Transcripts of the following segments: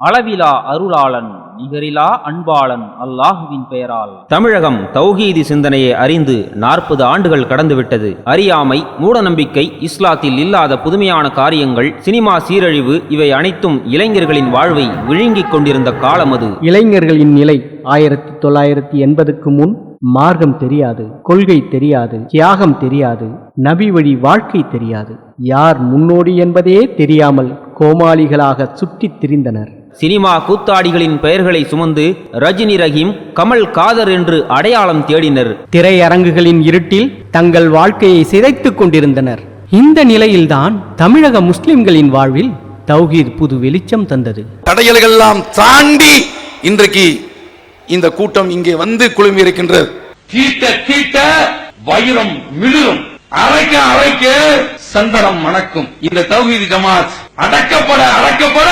அளவிலா அருளாளன் நிகரிலா அன்பாளன் அல்லாஹுவின் பெயரால். தமிழகம் தௌஹீதி சிந்தனையை அறிந்து நாற்பது ஆண்டுகள் கடந்துவிட்டது. அறியாமை மூடநம்பிக்கை இஸ்லாத்தில் இல்லாத புதுமையான காரியங்கள் சினிமா சீரழிவு இவை அனைத்தும் இளைஞர்களின் வாழ்வை விழுங்கிக் கொண்டிருந்த காலம் அது. இளைஞர்களின் நிலை ஆயிரத்தி தொள்ளாயிரத்தி எண்பதுக்கு முன் மார்க்கம் தெரியாது கொள்கை தெரியாது தியாகம் தெரியாது நபி வழி வாழ்க்கை தெரியாது. யார் முன்னோடி என்பதே தெரியாமல் கோமாளிகளாக சுற்றித் திரிந்தனர். சினிமா கூத்தாடிகளின் பெயர்களை சுமந்து ரஜினி ரஹீம் கமல் காதர் என்று அடையாளம் தேடினர். திரையரங்குகளின் இருட்டில் தங்கள் வாழ்க்கையை சிதைத்துக் கொண்டிருந்தனர். இந்த நிலையில்தான் தமிழக முஸ்லிம்களின் வாழ்வில் தௌஹீத் புது வெளிச்சம் தந்தது. தடையல்களெல்லாம் தாண்டி இன்றைக்கு இந்த கூட்டம் இங்கே வந்து குழுமி இருக்கின்றது தீட்ட தீட்ட வைரம் மிளிரும். அரைக்க அரைக்க சந்தனம் மணக்கும். இந்த தௌஹீத் ஜமாத் அடக்கப்பட அடக்கப்பட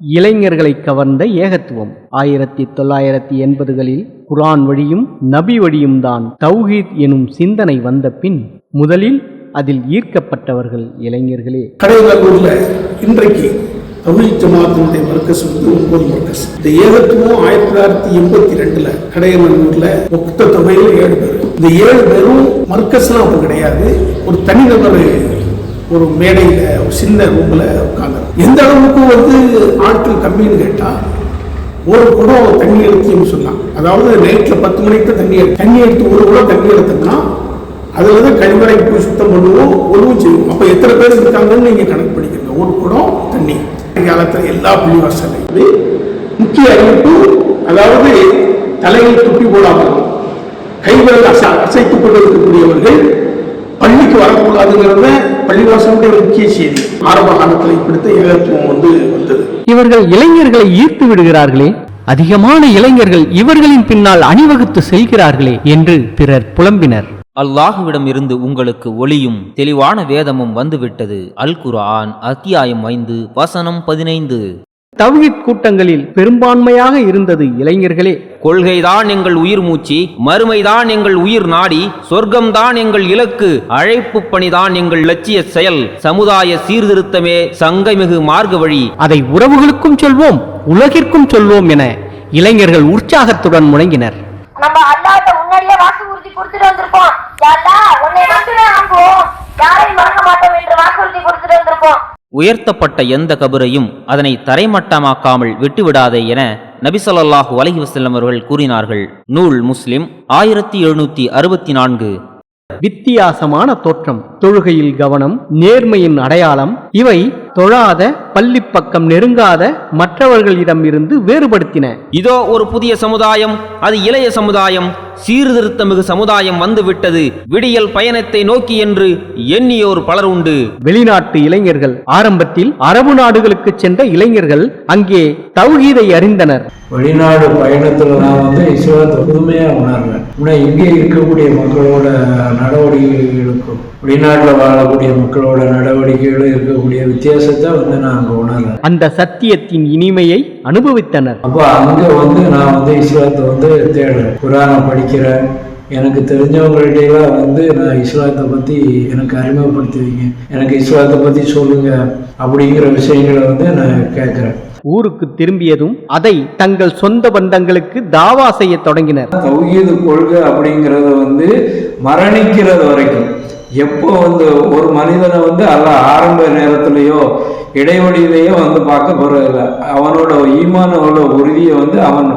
இளைஞர்களை கவர்ந்த ஏகத்துவம். ஆயிரத்தி தொள்ளாயிரத்தி எண்பதுகளில் குர்ஆன் வழியும் நபி வழியும் தான் தௌஹீத் எனும் சிந்தனை வந்த பின் முதலில் அதில் ஈர்க்கப்பட்டவர்கள் இளைஞர்களே. கடையநல்லூர்ல இன்றைக்கு தமிழ் ஜமாத்தினுடைய மர்க்கஸ் வந்து ஒன்பது மர்க்கஸ். இந்த ஏகத்துவம் ஆயிரத்தி தொள்ளாயிரத்தி எண்பத்தி ரெண்டுல கடையநல்லூர்ல மொத்த தொகையில ஏழு பேர். இந்த ஏழு பேரும் மர்க்கஸ்லாம் அப்ப கிடையாது. ஒரு தனிநபர் ஒரு மேடையில் ஒரு சின்ன ரூம்ல உட்காந்து எந்த அளவுக்கு வந்து ஆட்கள் கம்மின்னு கேட்டா ஒரு குடம் தண்ணி எடுத்துன்னு சொன்னான். அதாவது நைட்ல பத்து மணிக்கு தண்ணி எடுத்து தண்ணி எடுத்து ஒரு குடம் தண்ணி எடுத்தோம்னா அதுல தான் கழிவறை போய் சுத்தம் பண்ணுவோம் உதவும் செய்வோம். அப்ப எத்தனை பேர் இருக்காங்கன்னு நீங்க கணக்கு பண்ணிக்கங்க ஒரு குடம் தண்ணி. காலத்துல எல்லா பள்ளிவாசலையும் முக்கிய அறிவிப்பு அதாவது தலையில் துப்பி போடாமல் கைகளை அசை அசைத்துக் கொண்டிருக்கக்கூடியவர்கள் பள்ளிக்கு வரக்கூடாதுங்கிறத பள்ளிவாசலுடைய முக்கிய செய்தி. ஆரம்ப காலத்தில் இப்படித்த ஏகத்துவம் வந்து வந்தது. இவர்கள் இளைஞர்களை ஈர்த்து விடுகிறார்களே அதிகமான இளைஞர்கள் இவர்களின் பின்னால் அணிவகுத்து செல்கிறார்களே என்று பிறர் புலம்பினர். அல்லாஹுவிடம் இருந்து உங்களுக்கு ஒளியும் தெளிவான வேதமும் வந்துவிட்டது. அல் குர்ஆன் அத்தியாயம் ஐந்து வசனம் பதினைந்து. தவ்ஹீத் கூட்டங்களில் பெரும்பான்மையாக இருந்தது இளைஞர்களே. கொள்கைதான் எங்கள் உயிர் மூச்சு மறுமைதான் எங்கள் உயிர் நாடி சொர்க்கம்தான் எங்கள் இலக்கு அழைப்பு பணிதான் எங்கள் லட்சிய செயல் சமுதாய சீர்திருத்தமே சங்கைமிகு மார்க்க வழி அதை உறவுகளுக்கும் சொல்வோம் உலகிற்கும் சொல்வோம் என இளைஞர்கள் உற்சாகத்துடன் முழங்கினர். நம்ம அல்லாட்ட முன்னாடியே வாக்கு உறுதி கொடுத்துட்டு வந்திருப்போம். யா அல்லாஹ், உன்னை மட்டுமே நம்புவோம். யாரையும் மறக்க மாட்டோம் என்று வாக்குறுதி கொடுத்துட்டு வந்திருப்போம். உயர்த்தப்பட்ட எந்த கபரையும் அதனை தரைமட்டமாக்காமல் விட்டுவிடாதே என நபிசல்லாஹு அலஹி வசல்லம் அவர்கள் கூறினார்கள். நூல் முஸ்லிம் ஆயிரத்தி எழுநூத்தி அறுபத்தி நான்கு. வித்தியாசமான தோற்றம் தொழுகையில் கவனம் நேர்மையின் அடையாளம் இவை தொழாத பள்ளி பக்கம் நெருங்காத மற்றவர்களிடம் இருந்து வேறுபடுத்தின. இதோ ஒரு புதிய சமுதாயம் அது இளைய சமுதாயம் சீர்திருத்தமிகு சமுதாயம் வந்துவிட்டது. விடியல் பயணத்தை நோக்கி என்று எண்ணியோர் பலர் உண்டு. வெளிநாட்டு இளைஞர்கள் ஆரம்பத்தில் அரபு நாடுகளுக்கு சென்ற இளைஞர்கள் அங்கே தௌஹீதை அறிந்தனர். வெளிநாடு பயணத்துல நான் வந்து இஸ்லாத்தை புதுமையா உணர்றேன் இங்கே இருக்கக்கூடிய மக்களோட நடவடிக்கைகளுக்கும் வெளிநாட்டில் வாழக்கூடிய மக்களோட நடவடிக்கைகளும் இருக்கக்கூடிய வித்தியாசத்தை வந்து நான் அந்த சத்தியத்தின் இனிமையை அனுபவித்தனர். அப்போ அங்க வந்து நான் வந்து இஸ்லாத்தை வந்து தேடுறேன். குரானை படிக்கிறேன் எனக்கு தெரிஞ்சவங்கள்ட்டெல்லாம் வந்து நான் இஸ்லாத்தை பத்தி எனக்கு அறிமுகப்படுத்தி வைங்க எனக்கு இஸ்லாத்தை பத்தி சொல்லுங்க அப்படிங்கிற விஷயங்களை வந்து நான் கேட்குறேன். ஊருக்கு திரும்பியதும் அதை தங்கள் சொந்த பந்தங்களுக்கு தாவா செய்ய தொடங்கினர். தௌஹீது கொள்கை அப்படிங்கிறத வந்து மரணிக்கிறது வரைக்கும். எப்போ வந்து ஒரு மனிதனை வந்து அல்ல ஆரம்ப நேரத்திலேயோ இடைவெளியிலேயோ வந்து பார்க்க போறதில்லை. அவனோட ஈமானோட உறுதியை வந்து அவன்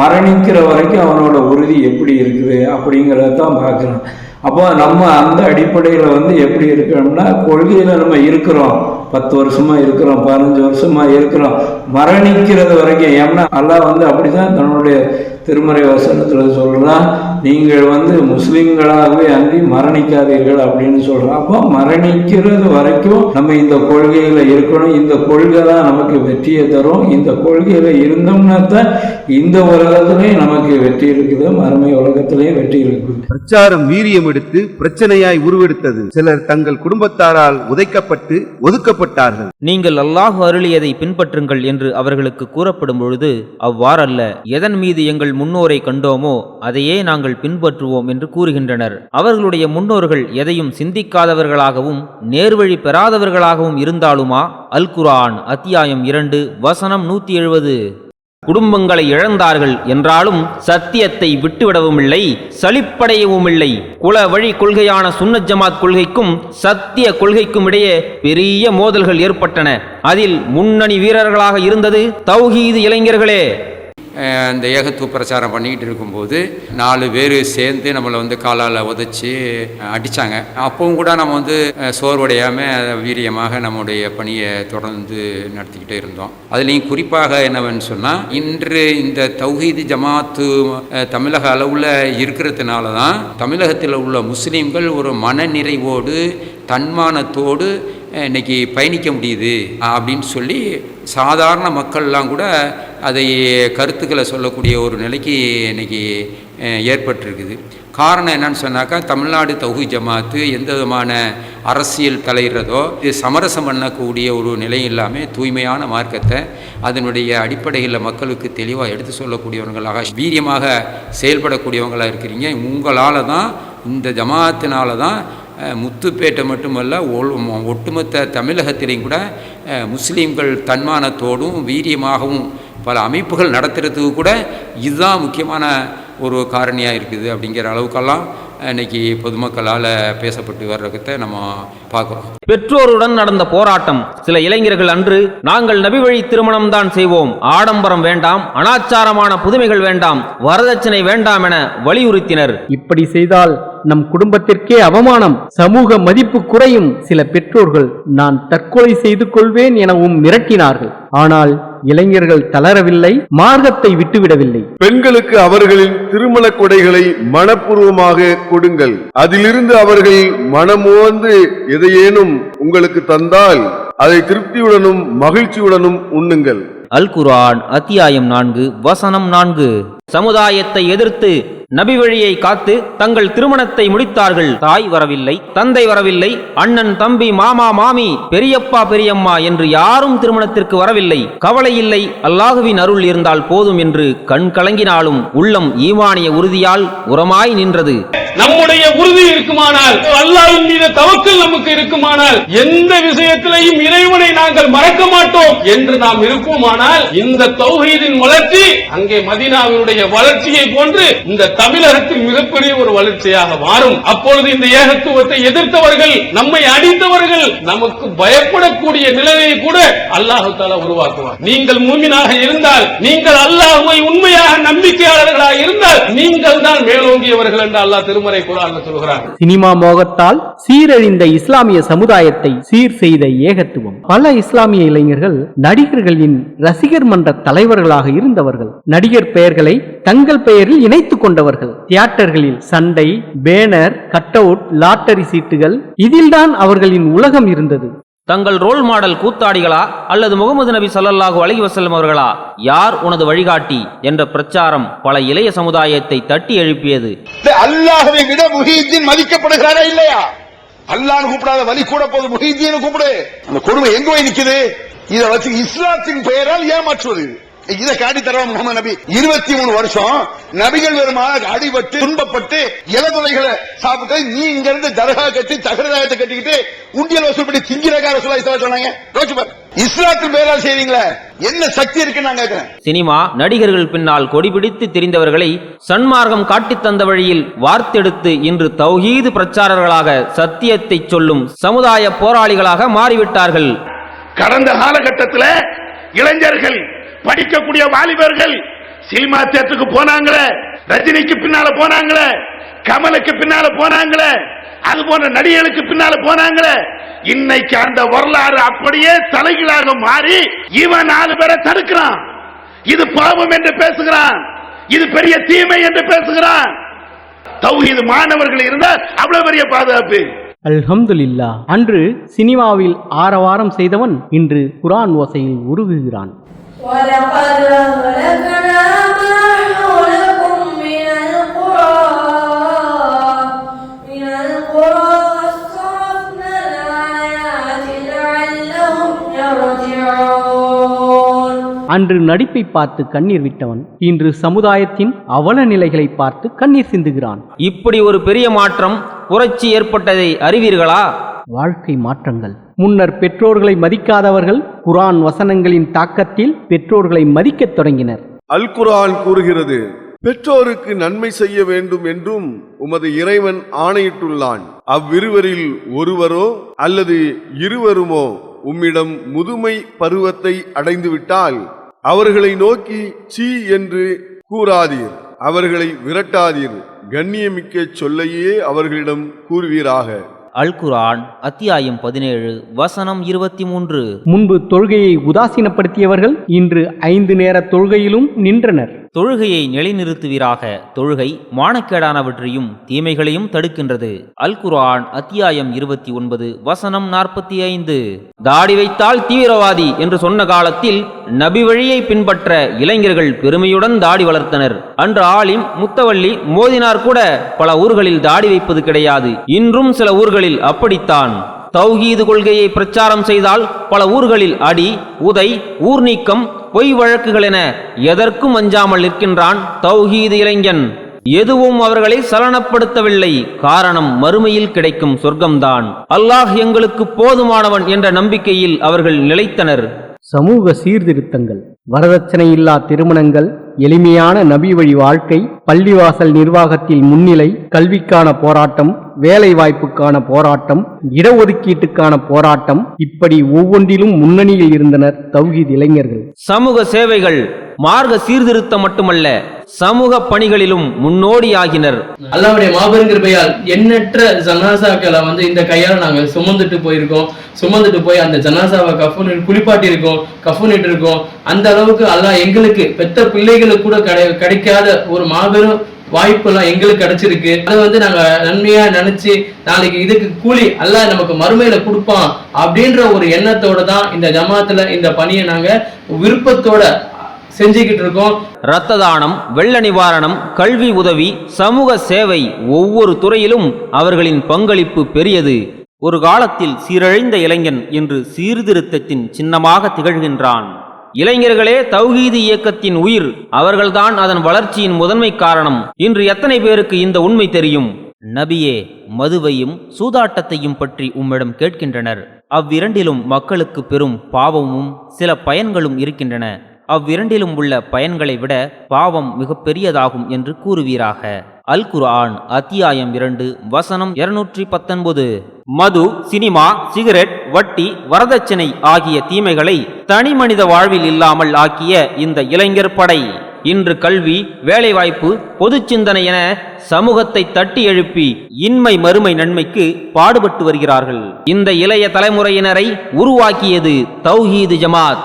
மரணிக்கிற வரைக்கும் அவனோட உறுதி எப்படி இருக்குது அப்படிங்கிறத தான் பார்க்குறான் அப்போ நம்ம அந்த அடிப்படையில் வந்து எப்படி இருக்கிறோம்னா கொள்கையில் நம்ம இருக்கிறோம். பத்து வருஷமா இருக்கிறோம் பதினஞ்சு வருஷமா இருக்கிறோம். மரணிக்கிறது வரைக்கும். ஏன்னா அல்லாஹ் வந்து அப்படிதான் தன்னுடைய திருமறை வசனத்துல சொல்றான். நீங்கள் வந்து முஸ்லிம்களாகவே அன்றி மரணிக்காதீர்கள் அப்படின்னு சொல்றான். அப்போ மரணிக்கிறது வரைக்கும் நம்ம இந்த கொள்கையில இருக்கணும். இந்த கொள்கை தான் நமக்கு வெற்றியை தரும். இந்த கொள்கையில இருந்தோம்னா தான் இந்த உலகத்திலையும் நமக்கு வெற்றி இருக்குது. மறுமை உலகத்திலையும் வெற்றி இருக்குது. பிரச்சாரம் வீரியம் எடுத்து பிரச்சனையாய் உருவெடுத்தது. சிலர் தங்கள் குடும்பத்தாரால் உதைக்கப்பட்டு ஒதுக்கப்பட்டு ஒதுக்கப்பட்டார்கள் நீங்கள் அல்லாஹு அருளியதை பின்பற்றுங்கள் என்று அவர்களுக்கு கூறப்படும் பொழுது அவ்வாறல்ல எதன் மீது எங்கள் முன்னோரை கண்டோமோ அதையே நாங்கள் பின்பற்றுவோம் என்று கூறுகின்றனர். அவர்களுடைய முன்னோர்கள் எதையும் சிந்திக்காதவர்களாகவும் நேர்வழி பெறாதவர்களாகவும் இருந்தாலுமா? அல் குரான் அத்தியாயம் இரண்டு வசனம் நூத்தி எழுபது குடும்பங்களை இழந்தார்கள் என்றாலும் சத்தியத்தை விட்டுவிடவும் இல்லை சலிப்படையவும் இல்லை குல வழி கொள்கையான சுன்னத் ஜமாத் கொள்கைக்கும் சத்திய கொள்கைக்கும் இடையே பெரிய மோதல்கள் ஏற்பட்டன. அதில் முன்னணி வீரர்களாக இருந்தது தௌஹீது இளைஞர்களே. அந்த இந்த ஏகத்துவ பிரச்சாரம் பண்ணிக்கிட்டு இருக்கும்போது நாலு பேர் சேர்ந்து நம்மளை வந்து காலால் உதைச்சி அடித்தாங்க அப்பவும் கூட நம்ம வந்து சோர்வடையாமல் வீரியமாக நம்முடைய பணியை தொடர்ந்து நடத்திக்கிட்டே இருந்தோம். அதுலேயும் குறிப்பாக என்னவென்னு சொன்னால் இன்று இந்த தௌஹீது ஜமாத்து தமிழக அளவில் இருக்கிறதுனால தான் தமிழகத்தில் உள்ள முஸ்லீம்கள் ஒரு மனநிறைவோடு தன்மானத்தோடு இன்றைக்கி இன்னைக்கு பயணிக்க முடியுது அப்படின்னு சொல்லி சாதாரண மக்கள்லாம் கூட அதை கருத்துக்களை சொல்லக்கூடிய ஒரு நிலைக்கு இன்னைக்கு ஏற்பட்டிருக்குது. காரணம் என்னன்னு சொன்னாக்கா தமிழ்நாடு தகு ஜமாத்து எந்த விதமான அரசியல் தலையிடுறதோ இது சமரசம் பண்ணக்கூடிய ஒரு நிலை இல்லாமல் தூய்மையான மார்க்கத்தை அதனுடைய அடிப்படையில் மக்களுக்கு தெளிவாக எடுத்து சொல்லக்கூடியவங்களாக வீரியமாக செயல்படக்கூடியவங்களாக இருக்கிறீங்க. உங்களால் தான் இந்த ஜமாத்தினால தான் முத்துப்பேட்டை மட்டுமல்ல ஒ- ஒட்டுமொத்த தமிழகத்திலையும் கூட முஸ்லீம்கள் தன்மானத்தோடும் வீரியமாகவும் பல அமைப்புகள் நடத்துகிறதுக்கு கூட இதுதான் முக்கியமான ஒரு காரணியாக இருக்குது அப்படிங்கிற அளவுக்கெல்லாம் இன்னைக்கு பொதுமக்களால் பேசப்பட்டு வர்றதை நம்ம பார்க்குறோம். பெற்றோருடன் நடந்த போராட்டம் சில இளைஞர்கள் அன்று நாங்கள் நபி வழி திருமணம் தான் செய்வோம் ஆடம்பரம் வேண்டாம் அனாச்சாரமான புதுமைகள் வேண்டாம் வரதட்சணை வேண்டாம் என வலியுறுத்தினர். இப்படி செய்தால் நம் குடும்பத்திற்கே அவமானம் சமூக மதிப்பு குறையும். சில பெற்றோர்கள் நான் தற்கொலை செய்து கொள்வேன் எனவும் மிரட்டினார்கள். ஆனால் இளைஞர்கள் தளரவில்லை மார்க்கத்தை விட்டுவிடவில்லை. பெண்களுக்கு அவர்களின் திருமண கொடைகளை மனப்பூர்வமாக கொடுங்கள். அதிலிருந்து அவர்கள் மனமோந்து எதையேனும் உங்களுக்கு தந்தால் அதை திருப்தியுடனும் மகிழ்ச்சியுடனும் உண்ணுங்கள். அல் குர்ஆன் அத்தியாயம் நான்கு வசனம் நான்கு. சமுதாயத்தை எதிர்த்து நபி வழியை காத்து தங்கள் திருமணத்தை முடித்தார்கள். தாய் வரவில்லை தந்தை வரவில்லை அண்ணன் தம்பி மாமா மாமி பெரியப்பா பெரியம்மா என்று யாரும் திருமணத்திற்கு வரவில்லை. கவலை இல்லை அல்லாஹுவின் அருள் இருந்தால் போதும் என்று கண் கலங்கினாலும் உள்ளம் ஈமானிய உறுதியால் உரமாய் நின்றது. நம்முடைய உறுதி இருக்குமானால் அல்லாஹ்வின் மீது தவக்கல் நமக்கு இருக்குமானால் எந்த விஷயத்திலையும் இறைவனை நாங்கள் மறக்க மாட்டோம் என்று நாம் இருப்போமானால் இந்த தௌஹீதின் வளர்ச்சி அங்கே மதினாவினுடைய வளர்ச்சியை போன்று இந்த தமிழகத்தில் மிகப்பெரிய ஒரு வளர்ச்சியாக மாறும். அப்பொழுது இந்த ஏகத்துவத்தை எதிர்த்தவர்கள் நம்மை அடித்தவர்கள் நமக்கு பயப்படக்கூடிய நிலையை கூட அல்லாஹு தாலா உருவாக்குவார் நீங்கள் மூமினாக இருந்தால் நீங்கள் அல்லாஹுவை உண்மையாக நம்பிக்கையாளர்களாக இருந்தால் நீங்கள் தான் மேலோங்கியவர்கள் என்று அல்லாஹ் திருமறை குரான் சொல்கிறார். சினிமா மோகத்தால் சீரழிந்த இஸ்லாமிய சமுதாயத்தை சீர் செய்த ஏகத்துவம். பல இஸ்லாமிய இளைஞர்கள் நடிகர்களின் ரசிகர் மன்ற தலைவர்களாக இருந்தவர்கள் நடிகர் பெயர்களை தங்கள் பெயரில் இணைத்துக் கொண்டவர்கள். தியேட்டர்களில் சண்டை பேனர் கட் அவுட் லாட்டரி சீட்டுகள் இதில்தான் அவர்களின் உலகம் இருந்தது. தங்கள் ரோல் மாடல் கூத்தாடிகளா அல்லது முகமது நபி சல்லல்லாஹு அலைஹி வசல்லம் அவர்களா? யார் உனது வழிகாட்டி? என்ற பிரச்சாரம் பல இளைய சமுதாயத்தை தட்டி எழுப்பியது. அல்லாஹவை விட முஹீத்தீன் மதிக்கப்படுகிறாரா இல்லையா? அல்லாஹ் கூப்பிடாத வழி கூட போது முஹீத்தீன் கூப்பிடு. அந்த கொடுமை எங்க போய் நிக்குது? இதை வச்சு இஸ்லாத்தின் பெயரால் ஏமாற்றுவது. இதை காட்டி தர முகமது நபி. இருபத்தி மூணு வருஷம் நபிகள் பெருமான அடிபட்டு துன்பப்பட்டு இலதுளைகளை சாப்பிட்டு நீ இங்க இருந்து தர்கா கட்டி தகரதாயத்தை கட்டிக்கிட்டு உண்டியல் வசூல் பண்ணி திங்கிறக்கார சொல்ல சொன்னாங்க. யோசிச்சு பாரு. இஸ்லாத்தின் பெயரால் செய்றீங்களே என்ன சக்தி இருக்குன்னு நான் கேட்கிறேன். சினிமா நடிகர்கள் பின்னால் கொடிபிடித்து திரிந்தவர்களை சன்மார்க்கம் காட்டித் தந்த வழியில் வார்த்தெடுத்து இன்று தௌஹீது பிரச்சாரர்களாக சத்தியத்தை சொல்லும் சமுதாய போராளிகளாக மாறிவிட்டார்கள். கடந்த காலகட்டத்தில் இளைஞர்கள் படிக்கக்கூடிய வாலிபர்கள் சினிமா தேட்டருக்கு போனாங்களே ரஜினிக்கு பின்னால போனாங்களே கமலுக்கு பின்னால போனாங்களே அது போன்ற நடிகர்களுக்கு பின்னால போனாங்களே இன்னைக்கு அந்த வரலாறு அப்படியே தலைகீழாக மாறி இவன் நாலு பேரை தடுக்கிறான். இது பாவம் என்று பேசுகிறான். இது பெரிய தீமை என்று பேசுகிறான். தௌஹீது மாணவர்கள் இருந்தால் அவ்வளவு பெரிய பாதுகாப்பு. அல்ஹம்துலில்லா அன்று சினிமாவில் ஆரவாரம் செய்தவன் இன்று குரான் ஓசையில் உருகுகிறான். அன்று நடிப்பை பார்த்து கண்ணீர் விட்டவன் இன்று சமுதாயத்தின் அவல நிலைகளை பார்த்து கண்ணீர் சிந்துகிறான். இப்படி ஒரு பெரிய மாற்றம் புரட்சி ஏற்பட்டதை அறிவீர்களா? வாழ்க்கை மாற்றங்கள். முன்னர் பெற்றோர்களை மதிக்காதவர்கள் குரான் வசனங்களின் தாக்கத்தில் பெற்றோர்களை மதிக்கத் தொடங்கினர். அல் குர்ஆன் கூறுகிறது பெற்றோருக்கு நன்மை செய்ய வேண்டும் என்றும் உமது இறைவன் ஆணையிட்டுள்ளான். அவ்விருவரில் ஒருவரோ அல்லது இருவருமோ உம்மிடம் முதுமை பருவத்தை அடைந்துவிட்டால் அவர்களை நோக்கி சீ என்று கூறாதீர். அவர்களை விரட்டாதீர். கண்ணியமிக்க சொல்லையே அவர்களிடம் கூறுவீராக. அல் குரான் அத்தியாயம் பதினேழு வசனம் இருபத்தி மூன்று முன்பு தொழுகையை உதாசீனப்படுத்தியவர்கள் இன்று ஐந்து நேர தொழுகையிலும் நின்றனர். தொழுகையை நிலைநிறுத்துவீராக. தொழுகை மானக்கேடானவற்றையும் தீமைகளையும் தடுக்கின்றது. அல் குர்ஆன் அத்தியாயம் இருபத்தி ஒன்பது வசனம் நாற்பத்தி ஐந்து. தாடி வைத்தால் தீவிரவாதி என்று சொன்ன காலத்தில் நபி வழியை பின்பற்ற இளைஞர்கள் பெருமையுடன் தாடி வளர்த்தனர். அன்று ஆலிம் முத்தவள்ளி மோதினார் கூட பல ஊர்களில் தாடி வைப்பது கிடையாது. இன்றும் சில ஊர்களில் அப்படித்தான். தௌஹீது கொள்கையை பிரச்சாரம் செய்தால் பல ஊர்களில் அடி உதை ஊர் நீக்கம் பொய் வழக்குகள் என எதற்கும் அஞ்சாமல் நிற்கின்றான் தௌஹீது இளைஞன். எதுவும் அவர்களை சலனப்படுத்தவில்லை. காரணம் மறுமையில் கிடைக்கும் சொர்க்கம்தான். அல்லாஹ் எங்களுக்கு போதுமானவன் என்ற நம்பிக்கையில் அவர்கள் நிலைத்தனர். சமூக சீர்திருத்தங்கள் வரதட்சணை இல்லா திருமணங்கள் எளிமையான நபி வழி வாழ்க்கை பள்ளிவாசல் நிர்வாகத்தில் முன்னிலை கல்விக்கான போராட்டம் வேலை வாய்ப்புக்கான போராட்டம் இடஒதுக்கீட்டுக்கான போராட்டம் இப்படி ஒவ்வொன்றிலும் முன்னணியில் இருந்தனர் தௌஹீத் இளைஞர்கள். சமூக சேவைகள் மார்க்க சீர்திருத்தம் மட்டுமல்ல சமூக பணிகளிலும் முன்னோடியாகினர். அல்லாவுடைய மாபெரும் கிருபையால் எண்ணற்ற ஜனாசாக்களை வந்து இந்த கையால நாங்க சுமந்துட்டு போயிருக்கோம். சுமந்துட்டு போய் அந்த ஜனாசாவை கஃபூன் குளிப்பாட்டி இருக்கோம் கஃபூனிட்டு இருக்கோம் அந்த அளவுக்கு அல்லாஹ் எங்களுக்கு பெத்த பிள்ளைகளுக்கு கூட கிடை கிடைக்காத ஒரு மாபெரும் வாய்ப்பு எல்லாம் எங்களுக்கு கிடைச்சிருக்கு. அதை வந்து நாங்க நன்மையா நினைச்சு நாளைக்கு இதுக்கு கூலி அல்ல நமக்கு மறுமையில கொடுப்பான் அப்படின்ற ஒரு எண்ணத்தோட தான் இந்த ஜமாத்துல இந்த பணியை நாங்க விருப்பத்தோட செஞ்சுக்கிட்டு இருக்கோம் இரத்த தானம் வெள்ள நிவாரணம் கல்வி உதவி சமூக சேவை ஒவ்வொரு துறையிலும் அவர்களின் பங்களிப்பு பெரியது. ஒரு காலத்தில் சீரழிந்த இளைஞன் இன்று சீர்திருத்தத்தின் சின்னமாக திகழ்கின்றான். இளைஞர்களே தௌஹீது இயக்கத்தின் உயிர் அவர்கள்தான் அதன் வளர்ச்சியின் முதன்மை காரணம். இன்று எத்தனை பேருக்கு இந்த உண்மை தெரியும்? நபியே மதுவையும் சூதாட்டத்தையும் பற்றி உம்மிடம் கேட்கின்றனர். அவ்விரண்டிலும் மக்களுக்கு பெரும் பாவமும் சில பயன்களும் இருக்கின்றன. அவ்விரண்டிலும் உள்ள பயன்களை விட பாவம் மிகப்பெரியதாகும் என்று கூறுவீராக. அல் குர்ஆன் அத்தியாயம் இரண்டு வசனம் இருநூற்றி பத்தொன்பது. மது சினிமா சிகரெட் வட்டி வரதட்சணை ஆகிய தீமைகளை தனி மனித வாழ்வில் இல்லாமல் ஆக்கிய இந்த இளைஞர் படை. இன்று கல்வி வேலைவாய்ப்பு பொது சிந்தனை என சமூகத்தை தட்டி எழுப்பி இன்மை மறுமை நன்மைக்கு பாடுபட்டு வருகிறார்கள். இந்த இளைய தலைமுறையினரை உருவாக்கியது தௌஹீது ஜமாத்.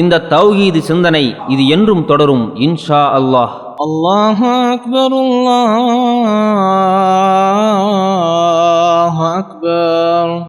இந்த தௌஹீது சிந்தனை இது என்றும் தொடரும் இன்ஷா அல்லாஹ். அல்லாஹ் அக்பர் அல்லாஹ் அக்பர்.